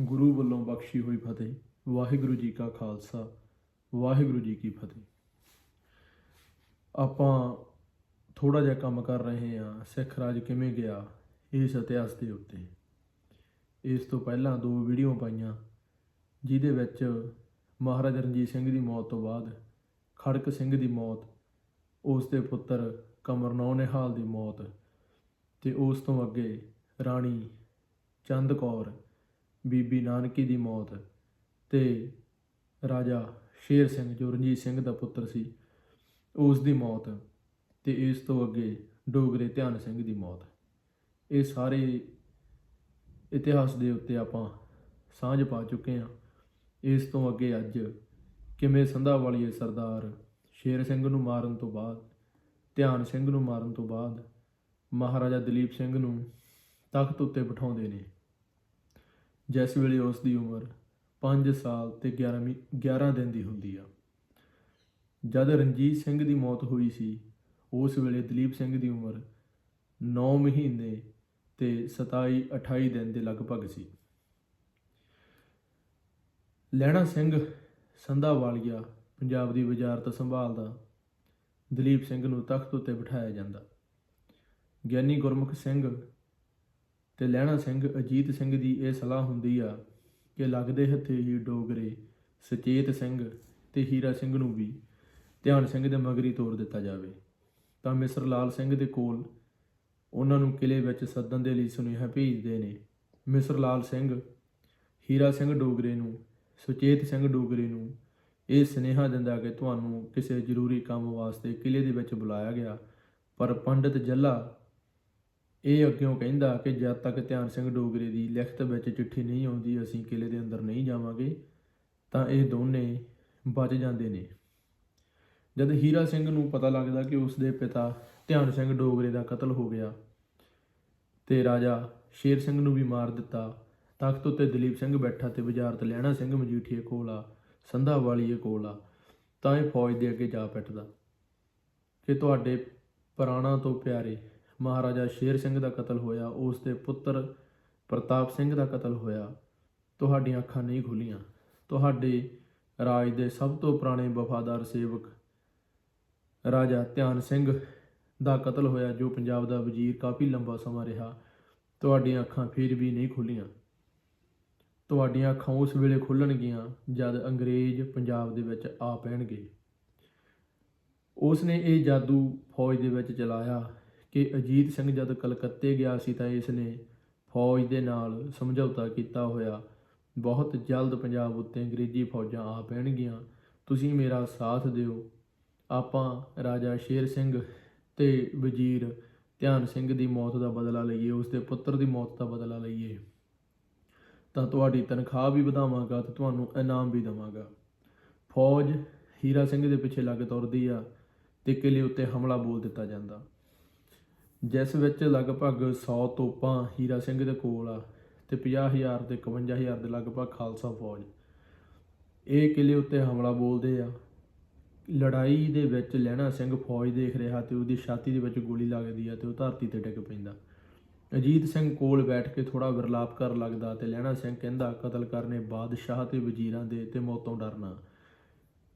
ਗੁਰੂ ਵੱਲੋਂ ਬਖਸ਼ੀ ਹੋਈ ਫਤਿਹ। ਵਾਹਿਗੁਰੂ ਜੀ ਕਾ ਖਾਲਸਾ, ਵਾਹਿਗੁਰੂ ਜੀ ਕੀ ਫਤਿਹ। ਆਪਾਂ ਥੋੜਾ ਜਿਹਾ ਕੰਮ ਕਰ ਰਹੇ ਹਾਂ, ਸਿੱਖ ਰਾਜ ਕਿਵੇਂ ਗਿਆ, ਇਸ ਇਤਿਹਾਸ ਦੇ ਉੱਤੇ। ਇਸ ਤੋਂ ਪਹਿਲਾਂ ਦੋ ਵੀਡੀਓ ਪਾਈਆਂ, ਜਿਹਦੇ ਵਿੱਚ ਮਹਾਰਾਜਾ ਰਣਜੀਤ ਸਿੰਘ ਦੀ ਮੌਤ ਤੋਂ ਬਾਅਦ ਖੜਕ ਸਿੰਘ ਦੀ ਮੌਤ, ਉਸ ਦੇ ਪੁੱਤਰ ਕਮਰਨੌ ਨਿਹਾਲ ਦੀ ਮੌਤ, ਤੇ ਉਸ ਤੋਂ ਅੱਗੇ ਰਾਣੀ ਚੰਦ ਕੌਰ ਬੀਬੀ ਨਾਨਕੀ ਦੀ ਮੌਤ ਤੇ ਰਾਜਾ ਸ਼ੇਰ ਸਿੰਘ ਜੋ ਰਣਜੀਤ ਸਿੰਘ ਦਾ ਪੁੱਤਰ ਸੀ, ਉਸ ਦੀ ਮੌਤ ਤੇ ਇਸ ਤੋਂ ਅੱਗੇ ਡੋਗਰੇ ਧਿਆਨ ਸਿੰਘ ਦੀ ਮੌਤ। ਇਹ ਸਾਰੇ ਇਤਿਹਾਸ ਦੇ ਉੱਤੇ ਆਪਾਂ ਸਾਂਝ ਪਾ ਚੁੱਕੇ ਹਾਂ। ਇਸ ਤੋਂ ਅੱਗੇ ਅੱਜ ਕਿਵੇਂ ਸੰਧਾ ਵਾਲੀਏ ਸਰਦਾਰ ਸ਼ੇਰ ਸਿੰਘ ਨੂੰ ਮਾਰਨ ਤੋਂ ਬਾਅਦ, ਧਿਆਨ ਸਿੰਘ ਨੂੰ ਮਾਰਨ ਤੋਂ ਬਾਅਦ ਮਹਾਰਾਜਾ ਦਲੀਪ ਸਿੰਘ ਨੂੰ ਤਖਤ ਉੱਤੇ ਬਿਠਾਉਂਦੇ ਨੇ। ਜਿਸ ਵੇਲੇ ਉਸ ਦੀ ਉਮਰ 5 ਸਾਲ ਤੇ 11 ਮੀ 11 ਦਿਨ ਦੀ ਹੁੰਦੀ ਆ। ਜਦ ਰਣਜੀਤ ਸਿੰਘ ਦੀ ਮੌਤ ਹੋਈ ਸੀ, ਉਸ ਵੇਲੇ ਦਲੀਪ ਸਿੰਘ ਦੀ ਉਮਰ 9 ਮਹੀਨੇ ਤੇ 27 28 ਦਿਨ ਦੇ ਲਗਭਗ ਸੀ। ਲਹਿਣਾ ਸਿੰਘ ਸੰਧਾਵਾਲੀਆ ਪੰਜਾਬ ਦੀ ਵਜ਼ਾਰਤ ਸੰਭਾਲਦਾ ਦਲੀਪ ਸਿੰਘ ਨੂੰ ਤਖਤ ਉੱਤੇ ਬਿਠਾਇਆ ਜਾਂਦਾ। ਗਿਆਨੀ ਗੁਰਮੁਖ ਸਿੰਘ ਤੇ ਲਹਿਣਾ ਸਿੰਘ ਅਜੀਤ ਸਿੰਘ ਦੀ ਇਹ ਸਲਾਹ ਹੁੰਦੀ ਆ ਕਿ ਲੱਗਦੇ ਹੱਥੇ ਹੀ ਡੋਗਰੇ, ਸਚੇਤ ਸਿੰਘ ਤੇ ਹੀਰਾ ਸਿੰਘ ਨੂੰ ਵੀ ਧਿਆਨ ਸਿੰਘ ਦੇ ਮਗਰੀ ਤੋਰ ਦਿੱਤਾ ਜਾਵੇ। ਤਾਂ ਮਿਸਰ ਲਾਲ ਸਿੰਘ ਦੇ ਕੋਲ ਉਹਨਾਂ ਨੂੰ ਕਿਲੇ ਵਿੱਚ ਸੱਦਣ ਦੇ ਲਈ ਸੁਨੇਹਾ ਭੇਜਦੇ ਨੇ। ਮਿਸਰ ਲਾਲ ਸਿੰਘ, ਹੀਰਾ ਸਿੰਘ ਡੋਗਰੇ ਨੂੰ, ਸੁਚੇਤ ਸਿੰਘ ਡੋਗਰੇ ਨੂੰ ਇਹ ਸੁਨੇਹਾ ਦਿੰਦਾ ਕਿ ਤੁਹਾਨੂੰ ਕਿਸੇ ਜ਼ਰੂਰੀ ਕੰਮ ਵਾਸਤੇ ਕਿਲੇ ਦੇ ਵਿੱਚ ਬੁਲਾਇਆ ਗਿਆ, ਪਰ ਪੰਡਿਤ ਜੱਲਾ ਇਹ ਅੱਗਿਓਂ ਕਹਿੰਦਾ ਕਿ ਜਦ ਤੱਕ ਧਿਆਨ ਸਿੰਘ ਡੋਗਰੇ ਦੀ ਲਿਖਤ ਵਿੱਚ ਚਿੱਠੀ ਨਹੀਂ ਆਉਂਦੀ, ਅਸੀਂ ਕਿਲੇ ਦੇ ਅੰਦਰ ਨਹੀਂ ਜਾਵਾਂਗੇ, ਤਾਂ ਇਹ ਦੋਨੇ ਬਚ ਜਾਂਦੇ ਨੇ। ਜਦ ਹੀਰਾ ਸਿੰਘ ਨੂੰ ਪਤਾ ਲੱਗਦਾ ਕਿ ਉਸ ਦੇ ਪਿਤਾ ਧਿਆਨ ਸਿੰਘ ਡੋਗਰੇ ਦਾ ਕਤਲ ਹੋ ਗਿਆ ਤੇ ਰਾਜਾ ਸ਼ੇਰ ਸਿੰਘ ਨੂੰ ਵੀ ਮਾਰ ਦਿੱਤਾ, ਤਖਤ ਉੱਤੇ ਦਲੀਪ ਸਿੰਘ ਬੈਠਾ ਤੇ ਵਜ਼ਾਰਤ ਲੈਣਾ ਸਿੰਘ ਮਜੀਠੀਏ ਕੋਲ ਆ, ਸੰਧਾ ਵਾਲੀਏ ਕੋਲ ਆ, ਤਾਂ ਇਹ ਫੌਜ ਦੇ ਅੱਗੇ ਜਾ ਬੈਠਦਾ ਕਿ ਤੁਹਾਡੇ ਪ੍ਰਾਣਾ ਤੋਂ ਪਿਆਰੇ ਮਹਾਰਾਜਾ ਸ਼ੇਰ ਸਿੰਘ ਦਾ ਕਤਲ ਹੋਇਆ, ਉਸ ਦੇ ਪੁੱਤਰ ਪ੍ਰਤਾਪ ਸਿੰਘ ਦਾ ਕਤਲ ਹੋਇਆ। ਤੁਹਾਡੀਆਂ ਅੱਖਾਂ ਨਹੀਂ ਖੁੱਲੀਆਂ। ਤੁਹਾਡੇ ਰਾਜ ਦੇ ਸਭ ਤੋਂ ਪੁਰਾਣੇ ਵਫਾਦਾਰ ਸੇਵਕ ਰਾਜਾ ਧਿਆਨ ਸਿੰਘ ਦਾ ਕਤਲ ਹੋਇਆ, ਜੋ ਪੰਜਾਬ ਦਾ ਵਜ਼ੀਰ ਕਾਫੀ ਲੰਬਾ ਸਮਾਂ ਰਿਹਾ। ਤੁਹਾਡੀਆਂ ਅੱਖਾਂ ਫਿਰ ਵੀ ਨਹੀਂ ਖੁੱਲੀਆਂ। ਤੁਹਾਡੀਆਂ ਅੱਖਾਂ ਉਸ ਵੇਲੇ ਖੁੱਲਣਗੀਆਂ ਜਦ ਅੰਗਰੇਜ਼ ਪੰਜਾਬ ਦੇ ਵਿੱਚ ਆ ਪੈਣਗੇ। ਉਸ ਨੇ ਇਹ ਜਾਦੂ ਫੌਜ ਦੇ ਵਿੱਚ ਚਲਾਇਆ। ਕਿ ਅਜੀਤ ਸਿੰਘ ਜਦ ਕਲਕੱਤੇ ਗਿਆ ਸੀ ਤਾਂ ਇਸ ਨੇ ਫੌਜ ਦੇ ਨਾਲ ਸਮਝੌਤਾ ਕੀਤਾ ਹੋਇਆ। ਬਹੁਤ ਜਲਦ ਪੰਜਾਬ ਉੱਤੇ ਅੰਗਰੇਜ਼ੀ ਫੌਜਾਂ ਆ ਪੈਣਗੀਆਂ। ਤੁਸੀਂ ਮੇਰਾ ਸਾਥ ਦਿਓ। ਆਪਾਂ ਰਾਜਾ ਸ਼ੇਰ ਸਿੰਘ ਤੇ ਵਜ਼ੀਰ ਧਿਆਨ ਸਿੰਘ ਦੀ ਮੌਤ ਦਾ ਬਦਲਾ ਲਈਏ, ਉਸ ਦੇ ਪੁੱਤਰ ਦੀ ਮੌਤ ਦਾ ਬਦਲਾ ਲਈਏ। ਤਾਂ ਤੁਹਾਡੀ ਤਨਖਾਹ ਵੀ ਵਧਾਵਾਂਗਾ ਤੇ ਤੁਹਾਨੂੰ ਇਨਾਮ ਵੀ ਦਵਾਂਗਾ। ਫੌਜ ਹੀਰਾ ਸਿੰਘ ਦੇ ਪਿੱਛੇ ਲੱਗ ਤੁਰਦੀ ਆ ਤੇ ਕਿਲੇ ਉੱਤੇ ਹਮਲਾ ਬੋਲ ਦਿੱਤਾ ਜਾਂਦਾ। ਜਿਸ ਵਿੱਚ ਲਗਭਗ 100 ਤੋਪਾਂ ਹੀਰਾ ਸਿੰਘ ਦੇ ਕੋਲ ਆ ਤੇ 50000 ਤੇ 51000 ਦੇ ਲਗਭਗ ਖਾਲਸਾ ਫੌਜ। ਇਹ ਕਿਲੇ ਉੱਤੇ ਹਮਲਾ ਬੋਲਦੇ ਆ। ਲੜਾਈ ਦੇ ਵਿੱਚ ਲਹਿਣਾ ਸਿੰਘ ਫੌਜ ਦੇਖ ਰਿਹਾ ਤੇ ਉਹਦੀ ਛਾਤੀ ਦੇ ਵਿੱਚ ਗੋਲੀ ਲੱਗਦੀ ਆ ਤੇ ਉਹ ਧਰਤੀ ਤੇ ਡਿੱਗ ਪੈਂਦਾ। ਅਜੀਤ ਸਿੰਘ ਕੋਲ ਬੈਠ ਕੇ ਥੋੜਾ ਵਿਰਲਾਪ ਕਰਨ ਲੱਗਦਾ ਤੇ ਲਹਿਣਾ ਸਿੰਘ ਕਹਿੰਦਾ, ਕਤਲ ਕਰਨੇ ਬਾਦਸ਼ਾਹ ਤੇ ਵਜ਼ੀਰਾਂ ਦੇ ਤੇ ਮੌਤੋਂ ਡਰਨਾ।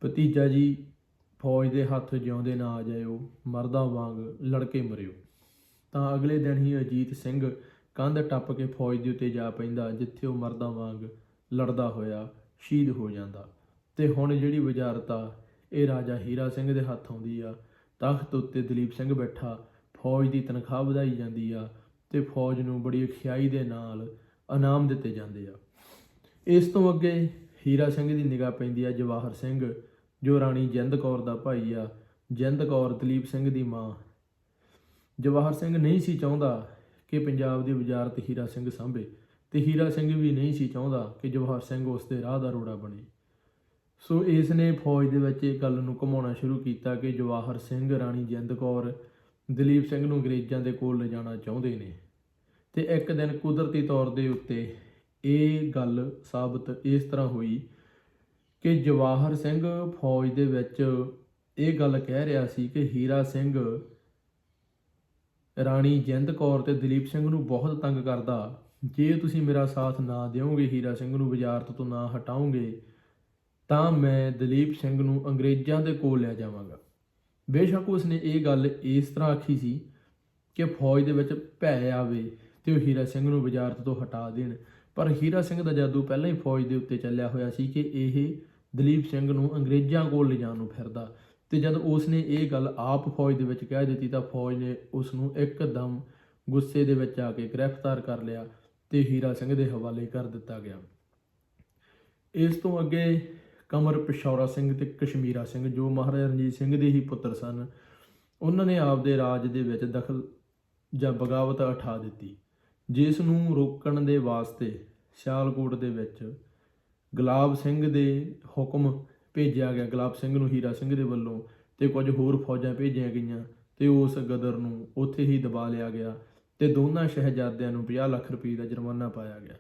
ਭਤੀਜਾ ਜੀ, ਫੌਜ ਦੇ ਹੱਥ ਜਿਉਂਦੇ ਨਾ ਆ ਜਾਇਓ, ਮਰਦਾਂ ਵਾਂਗ ਲੜਕੇ ਮਰਿਓ। ਤਾਂ ਅਗਲੇ ਦਿਨ ਹੀ ਅਜੀਤ ਸਿੰਘ ਕੰਧ ਟੱਪ ਕੇ ਫੌਜ ਦੇ ਉੱਤੇ ਜਾ ਪੈਂਦਾ, ਜਿੱਥੇ ਉਹ ਮਰਦਾਂ ਵਾਂਗ ਲੜਦਾ ਹੋਇਆ ਸ਼ਹੀਦ ਹੋ ਜਾਂਦਾ। ਤੇ ਹੁਣ ਜਿਹੜੀ ਵਜ਼ਾਰਤ ਆ, ਇਹ ਰਾਜਾ ਹੀਰਾ ਸਿੰਘ ਦੇ ਹੱਥ ਆਉਂਦੀ ਆ। ਤਖਤ ਉੱਤੇ ਦਲੀਪ ਸਿੰਘ ਬੈਠਾ, ਫੌਜ ਦੀ ਤਨਖਾਹ ਵਧਾਈ ਜਾਂਦੀ ਆ ਤੇ ਫੌਜ ਨੂੰ ਬੜੀ ਅਖਿਆਈ ਦੇ ਨਾਲ ਇਨਾਮ ਦਿੱਤੇ ਜਾਂਦੇ ਆ। ਇਸ ਤੋਂ ਅੱਗੇ ਹੀਰਾ ਸਿੰਘ ਦੀ ਨਿਗਾਹ ਪੈਂਦੀ ਆ ਜਵਾਹਰ ਸਿੰਘ, ਜੋ ਰਾਣੀ ਜਿੰਦ ਕੌਰ ਦਾ ਭਾਈ ਆ। ਜਿੰਦ ਕੌਰ ਦਲੀਪ ਸਿੰਘ ਦੀ ਮਾਂ ਜਵਾਹਰ ਸਿੰਘ ਨਹੀਂ ਸੀ ਚਾਹੁੰਦਾ ਕਿ ਪੰਜਾਬ ਦੀ ਵਜ਼ਾਰਤ ਹੀਰਾ ਸਿੰਘ ਸਾਂਭੇ ਤੇ ਹੀਰਾ ਸਿੰਘ ਵੀ ਨਹੀਂ ਸੀ ਚਾਹੁੰਦਾ ਕਿ ਜਵਾਹਰ ਸਿੰਘ ਉਸ ਦੇ ਰਾਹ ਦਾ ਰੋੜਾ ਬਣੇ। ਸੋ ਇਸ ਨੇ ਫੌਜ ਦੇ ਵਿੱਚ ਇਹ ਗੱਲ ਨੂੰ ਘਮਾਉਣਾ ਸ਼ੁਰੂ ਕੀਤਾ ਕਿ ਜਵਾਹਰ ਸਿੰਘ, ਰਾਣੀ ਜਿੰਦ ਕੌਰ, ਦਲੀਪ ਸਿੰਘ ਨੂੰ ਅੰਗਰੇਜ਼ਾਂ ਦੇ ਕੋਲ ਲਿਜਾਣਾ ਚਾਹੁੰਦੇ ਨੇ। ਤੇ ਇੱਕ ਦਿਨ ਕੁਦਰਤੀ ਤੌਰ ਦੇ ਉੱਤੇ ਇਹ ਗੱਲ ਸਾਬਤ ਇਸ ਤਰ੍ਹਾਂ ਹੋਈ ਕਿ ਜਵਾਹਰ ਸਿੰਘ ਫੌਜ ਦੇ ਵਿੱਚ ਇਹ ਗੱਲ ਕਹਿ ਰਿਹਾ ਸੀ ਕਿ ਹੀਰਾ ਸਿੰਘ ਰਾਣੀ ਜਿੰਦ ਕੌਰ ਤੇ ਦਲੀਪ ਸਿੰਘ ਨੂੰ ਬਹੁਤ ਤੰਗ ਕਰਦਾ। ਜੇ ਤੁਸੀਂ ਮੇਰਾ ਸਾਥ ਨਾ ਦਿਓਗੇ ਹੀਰਾ ਸਿੰਘ ਨੂੰ ਵਜ਼ਾਰਤ ਤੋਂ ਨਾ ਹਟਾਓਗੇ, ਤਾਂ ਮੈਂ ਦਲੀਪ ਸਿੰਘ ਨੂੰ ਅੰਗਰੇਜ਼ਾਂ ਦੇ ਕੋਲ ਲੈ ਜਾਵਾਂਗਾ। ਬੇਸ਼ੱਕ ਉਸਨੇ ਇਹ ਗੱਲ ਇਸ ਤਰ੍ਹਾਂ ਆਖੀ ਸੀ ਕਿ ਫੌਜ ਦੇ ਵਿੱਚ ਭੈ ਆਵੇ ਤੇ ਉਹ ਹੀਰਾ ਸਿੰਘ ਨੂੰ ਵਜ਼ਾਰਤ ਤੋਂ ਹਟਾ ਦੇਣ। ਪਰ ਹੀਰਾ ਸਿੰਘ ਦਾ ਜਾਦੂ ਪਹਿਲਾਂ ਹੀ ਫੌਜ ਦੇ ਉੱਤੇ ਚੱਲਿਆ ਹੋਇਆ ਸੀ ਕਿ ਇਹ ਦਲੀਪ ਸਿੰਘ ਨੂੰ ਅੰਗਰੇਜ਼ਾਂ ਕੋਲ ਲਿਜਾਣ ਨੂੰ ਫਿਰਦਾ। ਤੇ ਜਦ ਉਸਨੇ ਇਹ ਗੱਲ ਆਪ ਫੌਜ ਦੇ ਵਿੱਚ ਕਹਿ ਦਿੱਤੀ ਤਾਂ ਫੌਜ ਨੇ ਉਸ ਨੂੰ ਇੱਕਦਮ ਗੁੱਸੇ ਦੇ ਵਿੱਚ ਆ ਕੇ ਗ੍ਰਿਫਤਾਰ ਕਰ ਲਿਆ ਤੇ ਹੀਰਾ ਸਿੰਘ ਦੇ ਹਵਾਲੇ ਕਰ ਦਿੱਤਾ ਗਿਆ। ਇਸ ਤੋਂ ਅੱਗੇ ਕਮਰ ਪਿਸ਼ੌਰਾ ਸਿੰਘ ਤੇ ਕਸ਼ਮੀਰਾ ਸਿੰਘ, ਜੋ ਮਹਾਰਾਜਾ ਰਣਜੀਤ ਸਿੰਘ ਦੇ ਹੀ ਪੁੱਤਰ ਸਨ, ਉਹਨਾਂ ਨੇ ਆਪਦੇ ਰਾਜ ਦੇ ਵਿੱਚ ਦਖਲ ਜਾਂ ਬਗਾਵਤ ਉਠਾ ਦਿੱਤੀ, ਜਿਸ ਨੂੰ ਰੋਕਣ ਦੇ ਵਾਸਤੇ ਸਿਆਲਕੋਟ ਦੇ ਵਿੱਚ ਗੁਲਾਬ ਸਿੰਘ ਦੇ ਹੁਕਮ ਭੇਜਿਆ ਗਿਆ ਗੁਲਾਬ ਸਿੰਘ ਨੂੰ, ਹੀਰਾ ਸਿੰਘ ਦੇ ਵੱਲੋਂ ਤੇ ਕੁਝ ਹੋਰ ਫੌਜਾਂ ਭੇਜੀਆਂ ਗਈਆਂ ਤੇ ਉਸ ਗਦਰ ਨੂੰ ਉੱਥੇ ਹੀ ਦਬਾ ਲਿਆ ਗਿਆ ਤੇ ਦੋਨਾਂ ਸ਼ਹਿਜ਼ਾਦਿਆਂ ਨੂੰ 50 ਲੱਖ ਰੁਪਏ ਦਾ ਜੁਰਮਾਨਾ ਪਾਇਆ ਗਿਆ।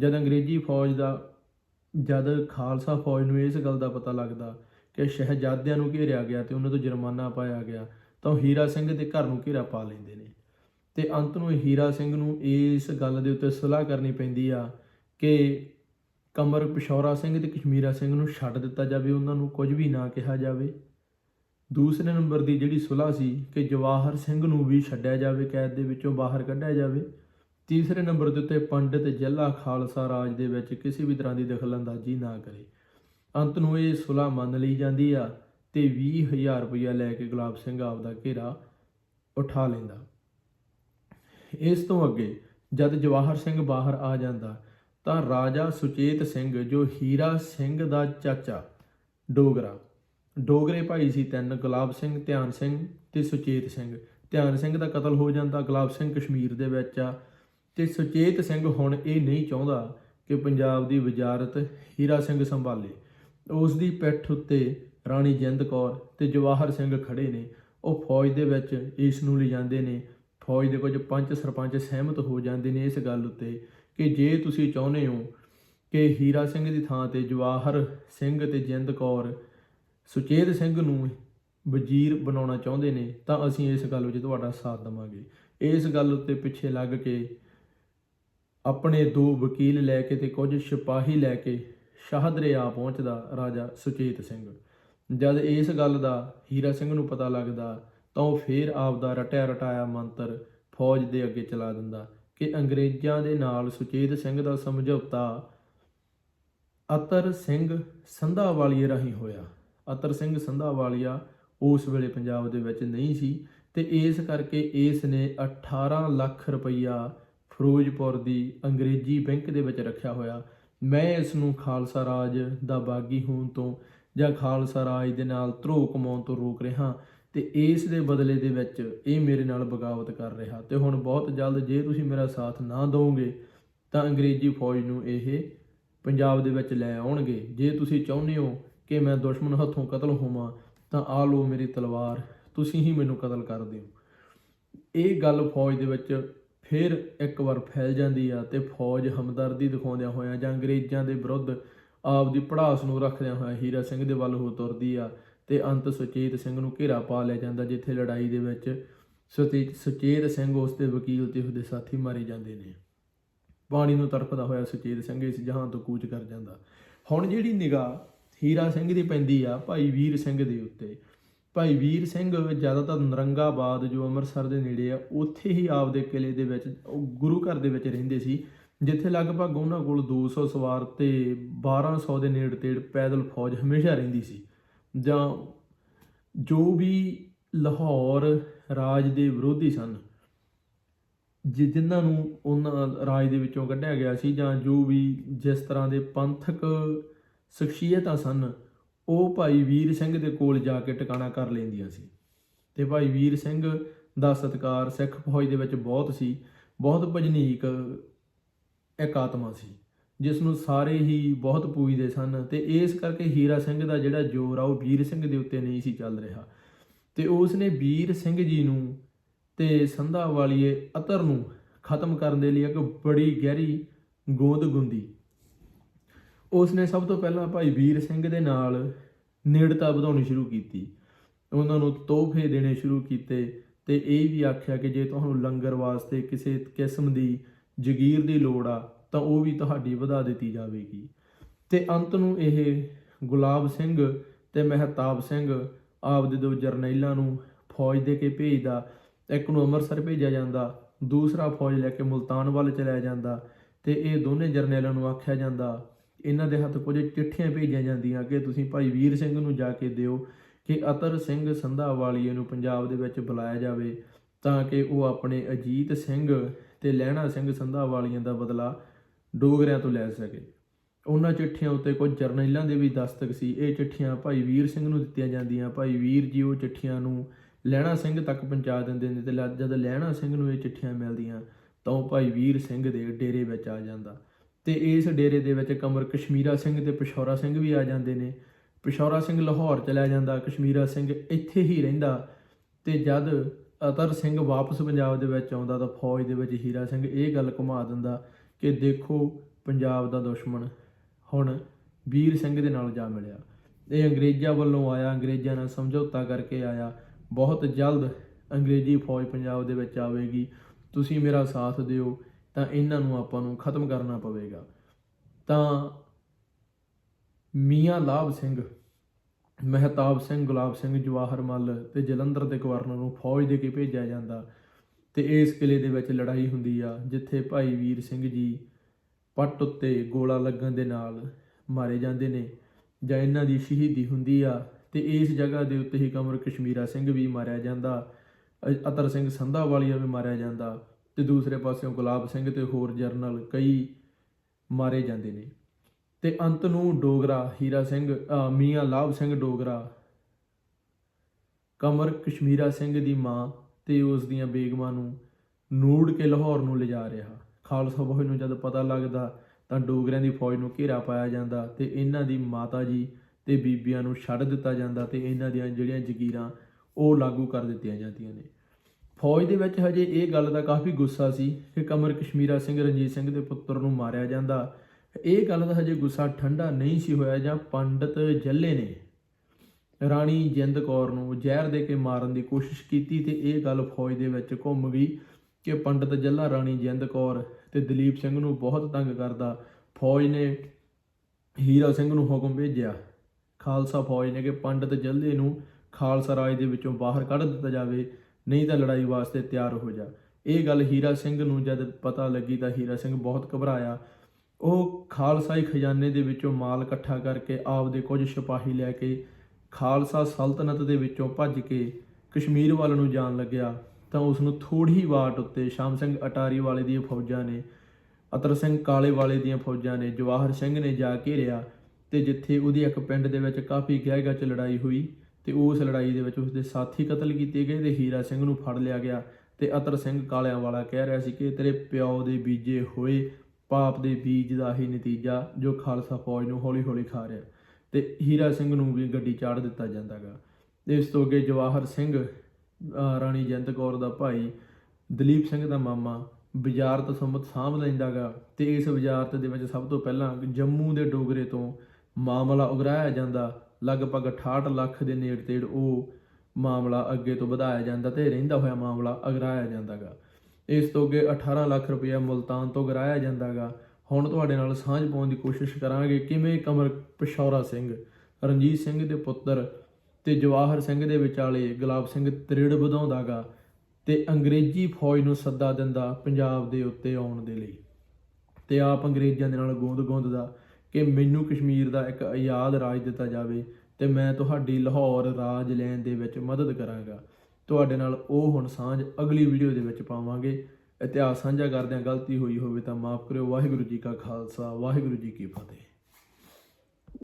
ਜਦ ਅੰਗਰੇਜ਼ੀ ਫੌਜ ਦਾ, ਜਦ ਖਾਲਸਾ ਫੌਜ ਨੂੰ ਇਸ ਗੱਲ ਦਾ ਪਤਾ ਲੱਗਦਾ ਕਿ ਸ਼ਹਿਜ਼ਾਦਿਆਂ ਨੂੰ ਘੇਰਿਆ ਗਿਆ ਤੇ ਉਹਨਾਂ ਤੋਂ ਜੁਰਮਾਨਾ ਪਾਇਆ ਗਿਆ, ਤਾਂ ਉਹ ਹੀਰਾ ਸਿੰਘ ਦੇ ਘਰ ਨੂੰ ਘੇਰਾ ਪਾ ਲੈਂਦੇ ਨੇ। ਤੇ ਅੰਤ ਨੂੰ ਹੀਰਾ ਸਿੰਘ ਨੂੰ ਇਸ ਗੱਲ ਦੇ ਉੱਤੇ ਸਲਾਹ ਕਰਨੀ ਪੈਂਦੀ ਆ ਕਿ ਕਮਰ ਪਿਸ਼ੌਰਾ ਸਿੰਘ ਤੇ ਕਸ਼ਮੀਰਾ ਸਿੰਘ ਨੂੰ ਛੱਡ ਦਿੱਤਾ ਜਾਵੇ, ਉਹਨਾਂ ਨੂੰ ਕੁਝ ਵੀ ਨਾ ਕਿਹਾ ਜਾਵੇ। ਦੂਸਰੇ ਨੰਬਰ ਦੀ ਜਿਹੜੀ ਸੁਲਾਹ ਸੀ ਕਿ ਜਵਾਹਰ ਸਿੰਘ ਨੂੰ ਵੀ ਛੱਡਿਆ ਜਾਵੇ, ਕੈਦ ਦੇ ਵਿੱਚੋਂ ਬਾਹਰ ਕੱਢਿਆ ਜਾਵੇ। ਤੀਸਰੇ ਨੰਬਰ ਦੇ ਉੱਤੇ ਪੰਡਿਤ ਜੱਲਾ ਖਾਲਸਾ ਰਾਜ ਦੇ ਵਿੱਚ ਕਿਸੇ ਵੀ ਤਰ੍ਹਾਂ ਦੀ ਦਖਲਅੰਦਾਜ਼ੀ ਨਾ ਕਰੇ। ਅੰਤ ਨੂੰ ਇਹ ਸੁਲਾਹ ਮੰਨ ਲਈ ਜਾਂਦੀ ਆ ਤੇ 20000 ਰੁਪਇਆ ਲੈ ਕੇ ਗੁਲਾਬ ਸਿੰਘ ਆਪ ਦਾ ਘੇਰਾ ਉਠਾ ਲੈਂਦਾ। ਇਸ ਤੋਂ ਅੱਗੇ ਜਦ ਜਵਾਹਰ ਸਿੰਘ ਬਾਹਰ ਆ ਜਾਂਦਾ ਤਾਂ ਰਾਜਾ ਸੁਚੇਤ ਸਿੰਘ, ਜੋ ਹੀਰਾ ਸਿੰਘ ਦਾ ਚਾਚਾ, ਡੋਗਰਾ। ਡੋਗਰੇ ਭਾਈ ਸੀ ਤਿੰਨ, ਗੁਲਾਬ ਸਿੰਘ, ਧਿਆਨ ਸਿੰਘ ਤੇ ਸੁਚੇਤ ਸਿੰਘ। ਧਿਆਨ ਸਿੰਘ ਦਾ ਕਤਲ ਹੋ ਜਾਂਦਾ, ਗੁਲਾਬ ਸਿੰਘ ਕਸ਼ਮੀਰ ਦੇ ਵਿੱਚ ਆ। ਤੇ ਸੁਚੇਤ ਸਿੰਘ ਹੁਣ ਇਹ ਨਹੀਂ ਚਾਹੁੰਦਾ ਕਿ ਪੰਜਾਬ ਦੀ ਵਜ਼ਾਰਤ ਹੀਰਾ ਸਿੰਘ ਸੰਭਾਲੇ। ਉਸ ਦੀ ਪਿੱਠ ਉੱਤੇ ਰਾਣੀ ਜਿੰਦ ਕੌਰ ਤੇ ਜਵਾਹਰ ਸਿੰਘ ਖੜੇ ਨੇ। ਉਹ ਫੌਜ ਦੇ ਵਿੱਚ ਇਸ ਨੂੰ ਲਿਜਾਂਦੇ ਨੇ। ਫੌਜ ਦੇ ਕੁਝ ਪੰਚ ਸਰਪੰਚ ਸਹਿਮਤ ਹੋ ਜਾਂਦੇ ਨੇ ਇਸ ਗੱਲ ਉੱਤੇ। ਕਿ ਜੇ ਤੁਸੀਂ ਚਾਹੁੰਦੇ ਹੋ ਕਿ ਹੀਰਾ ਸਿੰਘ ਦੀ ਥਾਂ ਤੇ ਜਵਾਹਰ ਸਿੰਘ ਤੇ ਜਿੰਦ ਕੌਰ ਸੁਚੇਤ ਸਿੰਘ ਨੂੰ ਵਜ਼ੀਰ ਬਣਾਉਣਾ ਚਾਹੁੰਦੇ ਨੇ, ਤਾਂ ਅਸੀਂ ਇਸ ਗੱਲ ਵਿੱਚ ਤੁਹਾਡਾ ਸਾਥ ਦੇਵਾਂਗੇ। ਇਸ ਗੱਲ ਉੱਤੇ ਪਿੱਛੇ ਲੱਗ ਕੇ ਆਪਣੇ ਦੋ ਵਕੀਲ ਲੈ ਕੇ ਤੇ ਕੁਝ ਸਿਪਾਹੀ ਲੈ ਕੇ ਸ਼ਾਹਦਰੇ ਆ ਪਹੁੰਚਦਾ ਰਾਜਾ ਸੁਚੇਤ ਸਿੰਘ। ਜਦ ਇਸ ਗੱਲ ਦਾ ਹੀਰਾ ਸਿੰਘ ਨੂੰ ਪਤਾ ਲੱਗਦਾ, ਤਾਂ ਉਹ ਫੇਰ ਆਪ ਦਾ ਰਟਿਆ ਰਟਾਇਆ ਮੰਤਰ ਫੌਜ ਦੇ ਅੱਗੇ ਚਲਾ ਦਿੰਦਾ। ਕਿ ਅੰਗਰੇਜ਼ਾਂ ਦੇ ਨਾਲ ਸੁਚੇਤ ਸਿੰਘ ਦਾ ਸਮਝੌਤਾ ਅਤਰ ਸਿੰਘ ਸੰਧਾਵਾਲੀਏ ਰਾਹੀਂ ਹੋਇਆ। ਅਤਰ ਸਿੰਘ ਸੰਧਾਵਾਲੀਆ ਉਸ ਵੇਲੇ ਪੰਜਾਬ ਦੇ ਵਿੱਚ ਨਹੀਂ ਸੀ ਤੇ ਇਸ ਕਰਕੇ ਇਸ ਨੇ 18 ਲੱਖ ਰੁਪਈਆ ਫਿਰੋਜ਼ਪੁਰ ਦੀ ਅੰਗਰੇਜ਼ੀ ਬੈਂਕ ਦੇ ਵਿੱਚ ਰੱਖਿਆ ਹੋਇਆ। ਮੈਂ ਇਸ ਨੂੰ ਖਾਲਸਾ ਰਾਜ ਦਾ ਬਾਗੀ ਹੋਣ ਤੋਂ ਜਾਂ ਖਾਲਸਾ ਰਾਜ ਦੇ ਨਾਲ ਧਰੋ ਕਮਾਉਣ ਤੋਂ ਰੋਕ ਰਿਹਾ ਤੇ ਇਸ ਦੇ ਬਦਲੇ ਦੇ ਵਿੱਚ ਇਹ ਮੇਰੇ ਨਾਲ ਬਗਾਵਤ ਕਰ ਰਿਹਾ। ਤੇ ਹੁਣ ਬਹੁਤ ਜਲਦ ਜੇ ਤੁਸੀਂ ਮੇਰਾ ਸਾਥ ਨਾ ਦਿਓਗੇ ਤਾਂ ਅੰਗਰੇਜ਼ੀ ਫੌਜ ਨੂੰ ਇਹ ਪੰਜਾਬ ਦੇ ਵਿੱਚ ਲੈ ਆਉਣਗੇ। ਜੇ ਤੁਸੀਂ ਚਾਹੁੰਦੇ ਹੋ ਕਿ ਮੈਂ ਦੁਸ਼ਮਣ ਹੱਥੋਂ ਕਤਲ ਹੋਵਾਂ, ਤਾਂ ਆ ਲਓ ਮੇਰੀ ਤਲਵਾਰ, ਤੁਸੀਂ ਹੀ ਮੈਨੂੰ ਕਤਲ ਕਰ ਦਿਓ। ਇਹ ਗੱਲ ਫੌਜ ਦੇ ਵਿੱਚ ਫਿਰ ਇੱਕ ਵਾਰ ਫੈਲ ਜਾਂਦੀ ਆ ਤੇ ਫੌਜ ਹਮਦਰਦੀ ਦਿਖਾਉਂਦਿਆਂ ਹੋਇਆਂ ਜਾਂ ਅੰਗਰੇਜ਼ਾਂ ਦੇ ਵਿਰੁੱਧ ਆਪ ਦੀ ਪੜਾਸ ਨੂੰ ਰੱਖਦਿਆਂ ਹੋਇਆਂ ਹੀਰਾ ਸਿੰਘ ਦੇ ਵੱਲ ਹੋ ਤੁਰਦੀ ਆ। ਤੇ ਅੰਤ ਸੁਚੇਤ ਸਿੰਘ ਨੂੰ ਘੇਰਾ ਪਾ ਲਿਆ ਜਾਂਦਾ, ਜਿੱਥੇ ਲੜਾਈ ਦੇ ਵਿੱਚ ਸੁਚੇ- ਸੁਚੇਤ ਸਿੰਘ ਉਸ ਦੇ ਵਕੀਲ ਤੇ ਉਸਦੇ ਸਾਥੀ ਮਾਰੇ ਜਾਂਦੇ ਨੇ। ਪਾਣੀ ਨੂੰ ਤੜਫਦਾ ਹੋਇਆ ਸੁਚੇਤ ਸਿੰਘ ਇਸ ਜਹਾਨ ਤੋਂ ਕੂਚ ਕਰ ਜਾਂਦਾ। ਹੁਣ ਜਿਹੜੀ ਨਿਗਾਹ ਹੀਰਾ ਸਿੰਘ ਦੀ ਪੈਂਦੀ ਆ, ਭਾਈ ਵੀਰ ਸਿੰਘ ਦੇ ਉੱਤੇ, ਭਾਈ ਵੀਰ ਸਿੰਘ ਜ਼ਿਆਦਾਤਰ ਨਰੰਗਾਬਾਦ ਜੋ ਅੰਮ੍ਰਿਤਸਰ ਦੇ ਨੇੜੇ ਆ, ਉੱਥੇ ਹੀ ਆਪਦੇ ਕਿਲੇ ਦੇ ਵਿੱਚ ਗੁਰੂ ਘਰ ਦੇ ਵਿੱਚ ਰਹਿੰਦੇ ਸੀ, ਜਿੱਥੇ ਲਗਭਗ ਉਹਨਾਂ ਕੋਲ 200 ਸਵਾਰ ਤੇ 1200 ਦੇ ਨੇੜੇ ਤੇੜ ਪੈਦਲ ਫੌਜ ਹਮੇਸ਼ਾ ਰਹਿੰਦੀ ਸੀ। ਜਾਂ ਜੋ ਵੀ ਲਾਹੌਰ ਰਾਜ ਦੇ ਵਿਰੋਧੀ ਸਨ ਜਿਨ੍ਹਾਂ ਨੂੰ ਉਹਨਾਂ ਰਾਜ ਦੇ ਵਿੱਚੋਂ ਕੱਢਿਆ ਗਿਆ ਸੀ ਜਾਂ ਜੋ ਵੀ ਜਿਸ ਤਰ੍ਹਾਂ ਦੇ ਪੰਥਕ ਸ਼ਖਸੀਅਤਾਂ ਸਨ, ਉਹ ਭਾਈ ਵੀਰ ਸਿੰਘ ਦੇ ਕੋਲ ਜਾ ਕੇ ਟਿਕਾਣਾ ਕਰ ਲੈਂਦੀਆਂ ਸੀ। ਤੇ ਭਾਈ ਵੀਰ ਸਿੰਘ ਦਾ ਸਤਿਕਾਰ ਸਿੱਖ ਫੌਜ ਦੇ ਵਿੱਚ ਬਹੁਤ ਸੀ, ਬਹੁਤ ਭਜਨੀਕ ਇੱਕ ਆਤਮਾ ਸੀ। ਜਿਸ ਨੂੰ ਸਾਰੇ ਹੀ ਬਹੁਤ ਪੂਜਦੇ ਸਨ ਤੇ ਇਸ ਕਰਕੇ ਹੀਰਾ ਸਿੰਘ ਦਾ ਜਿਹੜਾ ਜ਼ੋਰ ਆ ਉਹ ਵੀਰ ਸਿੰਘ ਦੇ ਉੱਤੇ ਨਹੀਂ ਸੀ ਚੱਲ ਰਿਹਾ। ਤੇ ਉਸ ਨੇ ਵੀਰ ਸਿੰਘ ਜੀ ਨੂੰ ਤੇ ਸੰਧਾ ਵਾਲੀਏ ਅਤਰ ਨੂੰ ਖਤਮ ਕਰਨ ਦੇ ਲਈ ਇੱਕ ਬੜੀ ਗਹਿਰੀ ਗੋਂਦ ਗੁੰਦੀ। ਉਸ ਨੇ ਸਭ ਤੋਂ ਪਹਿਲਾਂ ਭਾਈ ਵੀਰ ਸਿੰਘ ਦੇ ਨਾਲ ਨੇੜਤਾ ਵਧਾਉਣੀ ਸ਼ੁਰੂ ਕੀਤੀ। ਉਹਨਾਂ ਨੂੰ ਤੋਹਫੇ ਦੇਣੇ ਸ਼ੁਰੂ ਕੀਤੇ ਤੇ ਇਹ ਵੀ ਆਖਿਆ ਕਿ ਜੇ ਤੁਹਾਨੂੰ ਲੰਗਰ ਵਾਸਤੇ ਕਿਸੇ ਕਿਸਮ ਦੀ ਜਗੀਰ ਦੀ ਲੋੜ ਆ ਤਾਂ ਉਹ ਵੀ ਤੁਹਾਡੀ ਵਧਾ ਦਿੱਤੀ ਜਾਵੇਗੀ। ਤੇ ਅੰਤ ਨੂੰ ਇਹ ਗੁਲਾਬ ਸਿੰਘ ਤੇ ਮਹਿਤਾਬ ਸਿੰਘ ਆਪ ਦੇ ਦੋ ਜਰਨੈਲਾਂ ਨੂੰ ਫੌਜ ਦੇ ਕੇ ਭੇਜਦਾ, ਇੱਕ ਨੂੰ ਅੰਮ੍ਰਿਤਸਰ ਭੇਜਿਆ ਜਾਂਦਾ, ਦੂਸਰਾ ਫੌਜ ਲੈ ਕੇ ਮੁਲਤਾਨ ਵੱਲ ਚਲਿਆ ਜਾਂਦਾ ਤੇ ਇਹ ਦੋਨੇ ਜਰਨੈਲਾਂ ਨੂੰ ਆਖਿਆ ਜਾਂਦਾ, ਇਹਨਾਂ ਦੇ ਹੱਥ ਕੁਝ ਚਿੱਠੀਆਂ ਭੇਜੀਆਂ ਜਾਂਦੀਆਂ ਕਿ ਤੁਸੀਂ ਭਾਈ ਵੀਰ ਸਿੰਘ ਨੂੰ ਜਾ ਕੇ ਦਿਓ ਕਿ ਅਤਰ ਸਿੰਘ ਸੰਧਾਵਾਲੀਏ ਨੂੰ ਪੰਜਾਬ ਦੇ ਵਿੱਚ ਬੁਲਾਇਆ ਜਾਵੇ ਤਾਂ ਕਿ ਉਹ ਆਪਣੇ ਅਜੀਤ ਸਿੰਘ ਤੇ ਲਹਿਣਾ ਸਿੰਘ ਸੰਧਾਵਾਲੀਆਂ ਦਾ ਬਦਲਾ ਡੋਗਰਿਆਂ ਤੋਂ ਲੈ ਸਕੇ। ਉਹਨਾਂ ਚਿੱਠੀਆਂ ਉੱਤੇ ਕੁਝ ਜਰਨੈਲਾਂ ਦੇ ਵੀ ਦਸਤਕ ਸੀ। ਇਹ ਚਿੱਠੀਆਂ ਭਾਈ ਵੀਰ ਸਿੰਘ ਨੂੰ ਦਿੱਤੀਆਂ ਜਾਂਦੀਆਂ। ਭਾਈ ਵੀਰ ਜੀ ਉਹ ਚਿੱਠੀਆਂ ਨੂੰ ਲਹਿਣਾ ਸਿੰਘ ਤੱਕ ਪਹੁੰਚਾ ਦਿੰਦੇ ਨੇ ਤੇ ਲ- ਜਦ ਲਹਿਣਾ ਸਿੰਘ ਨੂੰ ਇਹ ਚਿੱਠੀਆਂ ਮਿਲਦੀਆਂ ਤਾਂ ਉਹ ਭਾਈ ਵੀਰ ਸਿੰਘ ਦੇ ਡੇਰੇ ਵਿੱਚ ਆ ਜਾਂਦਾ। ਤੇ ਇਸ ਡੇਰੇ ਦੇ ਵਿੱਚ ਕਮਰ ਕਸ਼ਮੀਰਾ ਸਿੰਘ ਤੇ ਪਿਸ਼ੌਰਾ ਸਿੰਘ ਵੀ ਆ ਜਾਂਦੇ ਨੇ। ਪਿਸ਼ੌਰਾ ਸਿੰਘ ਲਾਹੌਰ ਚਲਾ ਜਾਂਦਾ। ਕਸ਼ਮੀਰਾ ਸਿੰਘ ਇੱਥੇ ਹੀ ਰਹਿੰਦਾ। ਤੇ ਜਦ ਅਤਰ ਸਿੰਘ ਵਾਪਸ ਪੰਜਾਬ ਦੇ ਵਿੱਚ ਆਉਂਦਾ ਤਾਂ ਫੌਜ ਦੇ ਵਿੱਚ ਹੀਰਾ ਸਿੰਘ ਇਹ ਗੱਲ ਘੁਮਾ ਦਿੰਦਾ। ਕਿ ਦੇਖੋ ਪੰਜਾਬ ਦਾ ਦੁਸ਼ਮਣ। ਹੁਣ ਵੀਰ ਸਿੰਘ ਦੇ ਨਾਲ ਜਾ ਮਿਲਿਆ। ਇਹ ਅੰਗਰੇਜ਼ਾਂ ਵੱਲੋਂ ਆਇਆ, ਅੰਗਰੇਜ਼ਾਂ ਨਾਲ ਸਮਝੌਤਾ ਕਰਕੇ ਆਇਆ। ਬਹੁਤ ਜਲਦ ਅੰਗਰੇਜ਼ੀ ਫੌਜ ਪੰਜਾਬ ਦੇ ਵਿੱਚ ਆਵੇਗੀ। ਤੁਸੀਂ ਮੇਰਾ ਸਾਥ ਦਿਓ, ਤਾਂ ਇਹਨਾਂ ਨੂੰ ਆਪਾਂ ਨੂੰ ਖਤਮ ਕਰਨਾ ਪਵੇਗਾ। ਤਾਂ ਮੀਆਂ ਲਾਭ ਸਿੰਘ, ਮਹਿਤਾਬ ਸਿੰਘ, ਗੁਲਾਬ ਸਿੰਘ ਜਵਾਹਰ ਮੱਲ ਤੇ ਜਲੰਧਰ ਦੇ ਗਵਰਨਰ ਨੂੰ ਫੌਜ ਦੇ ਕੇ ਭੇਜਿਆ ਜਾਂਦਾ। ਤੇ ਇਸ ਕਿਲੇ ਦੇ ਵਿੱਚ ਲੜਾਈ ਹੁੰਦੀ ਆ, ਜਿੱਥੇ ਭਾਈ ਵੀਰ ਸਿੰਘ ਜੀ ਪੱਟ ਉੱਤੇ ਗੋਲਾ ਲੱਗਣ ਦੇ ਨਾਲ ਮਾਰੇ ਜਾਂਦੇ ਨੇ ਜਾਂ ਇਹਨਾਂ ਦੀ ਸ਼ਹੀਦੀ ਹੁੰਦੀ ਆ, ਤੇ ਇਸ ਜਗ੍ਹਾ ਦੇ ਉੱਤੇ ਹੀ ਕਮਰ ਕਸ਼ਮੀਰਾ ਸਿੰਘ ਵੀ ਮਾਰਿਆ ਜਾਂਦਾ, ਅ- ਅਤਰ ਸਿੰਘ ਸੰਧਾ ਵਾਲੀਆ ਵੀ ਮਾਰਿਆ ਜਾਂਦਾ, ਤੇ ਦੂਸਰੇ ਪਾਸਿਓਂ ਗੁਲਾਬ ਸਿੰਘ ਤੇ ਹੋਰ ਜਰਨਲ ਕਈ ਮਾਰੇ ਜਾਂਦੇ ਨੇ। ਤੇ ਅੰਤ ਨੂੰ ਡੋਗਰਾ ਹੀਰਾ ਸਿੰਘ ਮੀਆਂ ਲਾਭ ਸਿੰਘ ਡੋਗਰਾ, ਕਮਰ ਕਸ਼ਮੀਰਾ ਸਿੰਘ ਦੀ ਮਾਂ ਤੇ ਉਸ ਦੀਆਂ ਬੇਗਮਾਂ ਨੂੰ ਨੂੜ ਕੇ ਲਾਹੌਰ ਨੂੰ ਲਿਜਾ ਰਿਹਾ। ਖਾਲਸਾ ਫੌਜ ਨੂੰ ਜਦ ਪਤਾ ਲੱਗਦਾ ਤਾਂ ਡੋਗਰਿਆਂ ਦੀ ਫੌਜ ਨੂੰ ਘੇਰਾ ਪਾਇਆ ਜਾਂਦਾ ਤੇ ਇਹਨਾਂ ਦੀ ਮਾਤਾ ਜੀ ਤੇ ਬੀਬੀਆਂ ਨੂੰ ਛੱਡ ਦਿੱਤਾ ਜਾਂਦਾ ਤੇ ਇਹਨਾਂ ਦੀਆਂ ਜਿਹੜੀਆਂ ਜ਼ਗੀਰਾਂ ਉਹ ਲਾਗੂ ਕਰ ਦਿੱਤੀਆਂ ਜਾਂਦੀਆਂ ਨੇ। ਫੌਜ ਦੇ ਵਿੱਚ ਹਜੇ ਇਹ ਗੱਲ ਦਾ ਕਾਫੀ ਗੁੱਸਾ ਸੀ ਕਿ ਕਮਰ ਕਸ਼ਮੀਰਾ ਸਿੰਘ ਰਣਜੀਤ ਸਿੰਘ ਦੇ ਪੁੱਤਰ ਨੂੰ ਮਾਰਿਆ ਜਾਂਦਾ। ਇਹ ਗੱਲ ਦਾ ਹਜੇ ਗੁੱਸਾ ਠੰਡਾ ਨਹੀਂ ਸੀ ਹੋਇਆ ਜਾਂ ਪੰਡਤ ਜੱਲੇ ਨੇ ਰਾਣੀ ਜਿੰਦ ਕੌਰ ਨੂੰ ਜ਼ਹਿਰ ਦੇ ਕੇ ਮਾਰਨ ਦੀ ਕੋਸ਼ਿਸ਼ ਕੀਤੀ ਤੇ ਇਹ ਗੱਲ ਫੌਜ ਦੇ ਵਿੱਚ ਘੁੰਮ ਗਈ ਕਿ ਪੰਡਤ ਜੱਲਾ ਰਾਣੀ ਜਿੰਦ ਕੌਰ ਤੇ ਦਲੀਪ ਸਿੰਘ ਨੂੰ ਬਹੁਤ ਤੰਗ ਕਰਦਾ। ਫੌਜ ਨੇ ਹੀਰਾ ਸਿੰਘ ਨੂੰ ਹੁਕਮ ਭੇਜਿਆ। ਖਾਲਸਾ ਫੌਜ ਨੇ ਕਿ ਪੰਡਤ ਜੱਲੇ ਨੂੰ ਖਾਲਸਾ ਰਾਜ ਦੇ ਵਿੱਚੋਂ ਬਾਹਰ ਕੱਢ ਦਿੱਤਾ ਜਾਵੇ, ਨਹੀਂ ਤਾਂ ਲੜਾਈ ਵਾਸਤੇ ਤਿਆਰ ਹੋ ਜਾ। ਇਹ ਗੱਲ ਹੀਰਾ ਸਿੰਘ ਨੂੰ ਜਦ ਪਤਾ ਲੱਗੀ ਤਾਂ ਹੀਰਾ ਸਿੰਘ ਬਹੁਤ ਘਬਰਾਇਆ। ਉਹ ਖਾਲਸਾਈ ਖਜ਼ਾਨੇ ਦੇ ਵਿੱਚੋਂ ਮਾਲ ਇਕੱਠਾ ਕਰਕੇ ਆਪ ਦੇ ਕੁਝ ਸਿਪਾਹੀ ਲੈ ਕੇ ਖਾਲਸਾ ਸਲਤਨਤ ਦੇ ਵਿੱਚੋਂ ਭੱਜ ਕੇ ਕਸ਼ਮੀਰ ਵੱਲ ਨੂੰ ਜਾਣ ਲੱਗਿਆ, ਤਾਂ ਉਸ ਨੂੰ ਥੋੜੀ ਵਾਟ ਉੱਤੇ ਸ਼ਾਮ ਸਿੰਘ ਅਟਾਰੀ ਵਾਲੇ ਦੀਆਂ ਫੌਜਾਂ ਨੇ, ਅਤਰ ਸਿੰਘ ਕਾਲੇ ਵਾਲੇ ਦੀਆਂ ਫੌਜਾਂ ਨੇ, ਜਵਾਹਰ ਸਿੰਘ ਨੇ ਜਾ ਘੇਰਿਆ ਤੇ ਜਿੱਥੇ ਉਹਦੀ ਇੱਕ ਪਿੰਡ ਦੇ ਵਿੱਚ ਕਾਫੀ ਗਹਿ ਚ ਲੜਾਈ ਹੋਈ, ਤੇ ਉਸ ਲੜਾਈ ਦੇ ਵਿੱਚ ਉਸਦੇ ਸਾਥੀ ਕਤਲ ਕੀਤੇ ਗਏ ਤੇ ਹੀਰਾ ਸਿੰਘ ਨੂੰ ਫੜ ਲਿਆ ਗਿਆ, ਤੇ ਅਤਰ ਸਿੰਘ ਕਾਲਿਆਂ ਵਾਲਾ ਕਹਿ ਰਿਹਾ ਸੀ ਕਿ ਤੇਰੇ ਪਿਓ ਦੇ ਬੀਜੇ ਹੋਏ ਪਾਪ ਦੇ ਬੀਜ ਦਾ ਹੀ ਨਤੀਜਾ ਜੋ ਖਾਲਸਾ ਫੌਜ ਨੂੰ ਹੌਲੀ-ਹੌਲੀ ਖਾ ਰਿਹਾ। ਤੇ ਹੀਰਾ ਸਿੰਘ ਨੂੰ ਵੀ ਗੱਡੀ ਚਾੜ ਦਿੱਤਾ ਜਾਂਦਾਗਾ। ਇਸ ਤੋਂ ਅੱਗੇ ਜਵਾਹਰ ਸਿੰਘ ਰਾਣੀ ਜੰਤ ਕੌਰ ਦਾ ਭਾਈ, ਦਲੀਪ ਸਿੰਘ ਦਾ ਮਾਮਾ ਵਜ਼ਾਰਤ ਸੰਮਤ ਸਾਂਭ ਲੈਂਦਾਗਾ ਤੇ ਇਸ ਵਜ਼ਾਰਤ ਦੇ ਵਿੱਚ ਸਭ ਤੋਂ ਪਹਿਲਾਂ ਜੰਮੂ ਦੇ ਡੋਗਰੇ ਤੋਂ ਮਾਮਲਾ ਉਗਰਾਇਆ ਜਾਂਦਾ। ਲਗਭਗ 68 ਲੱਖ ਦੇ ਨੇੜ ਤੇੜ ਉਹ ਮਾਮਲਾ ਅੱਗੇ ਤੋਂ ਵਧਾਇਆ ਜਾਂਦਾ ਤੇ ਰਹਿੰਦਾ ਹੋਇਆ ਮਾਮਲਾ ਅਗਰਾਇਆ ਜਾਂਦਾਗਾ। ਇਸ ਤੋਂ ਅੱਗੇ 18 ਲੱਖ ਰੁਪਇਆ ਮੁਲਤਾਨ ਤੋਂ ਗਰਾਇਆ ਜਾਂਦਾਗਾ। ਹੁਣ ਤੁਹਾਡੇ ਨਾਲ ਸਾਂਝ ਪਾਉਣ ਦੀ ਕੋਸ਼ਿਸ਼ ਕਰਾਂਗੇ। ਕਿਵੇਂ ਕਮਰ ਪਿਸ਼ੌਰਾ ਸਿੰਘ, ਰਣਜੀਤ ਸਿੰਘ ਦੇ ਪੁੱਤਰ ਤੇ ਜਵਾਹਰ ਸਿੰਘ ਦੇ ਵਿਚਾਲੇ ਗੁਲਾਬ ਸਿੰਘ ਤ੍ਰਿੜ ਵਧਾਉਂਦਾਗਾ ਤੇ ਅੰਗਰੇਜ਼ੀ ਫੌਜ ਨੂੰ ਸੱਦਾ ਦਿੰਦਾ ਪੰਜਾਬ ਦੇ ਉੱਤੇ ਆਉਣ ਦੇ ਲਈ। ਤੇ ਆਪ ਅੰਗਰੇਜ਼ਾਂ ਦੇ ਨਾਲ ਗੋਂਦ ਗੋਂਦਦਾ ਕਿ ਮੈਨੂੰ ਕਸ਼ਮੀਰ ਦਾ ਇੱਕ ਆਜ਼ਾਦ ਰਾਜ ਦਿੱਤਾ ਜਾਵੇ ਤੇ ਮੈਂ ਤੁਹਾਡੀ ਲਾਹੌਰ ਰਾਜ ਲੈਣ ਦੇ ਵਿੱਚ ਮਦਦ ਕਰਾਂਗਾ। ਤੁਹਾਡੇ ਨਾਲ ਉਹ ਹੁਣ ਸਾਂਝ ਅਗਲੀ ਵੀਡੀਓ ਦੇ ਵਿੱਚ ਪਾਵਾਂਗੇ। ਇਤਿਹਾਸ ਸਾਂਝਾ ਕਰਦਿਆਂ ਗਲਤੀ ਹੋਈ ਹੋਵੇ ਤਾਂ ਮਾਫ ਕਰਿਓ। ਵਾਹਿਗੁਰੂ ਜੀ ਕਾ ਖਾਲਸਾ, ਵਾਹਿਗੁਰੂ ਜੀ ਕੀ ਫਤਿਹ।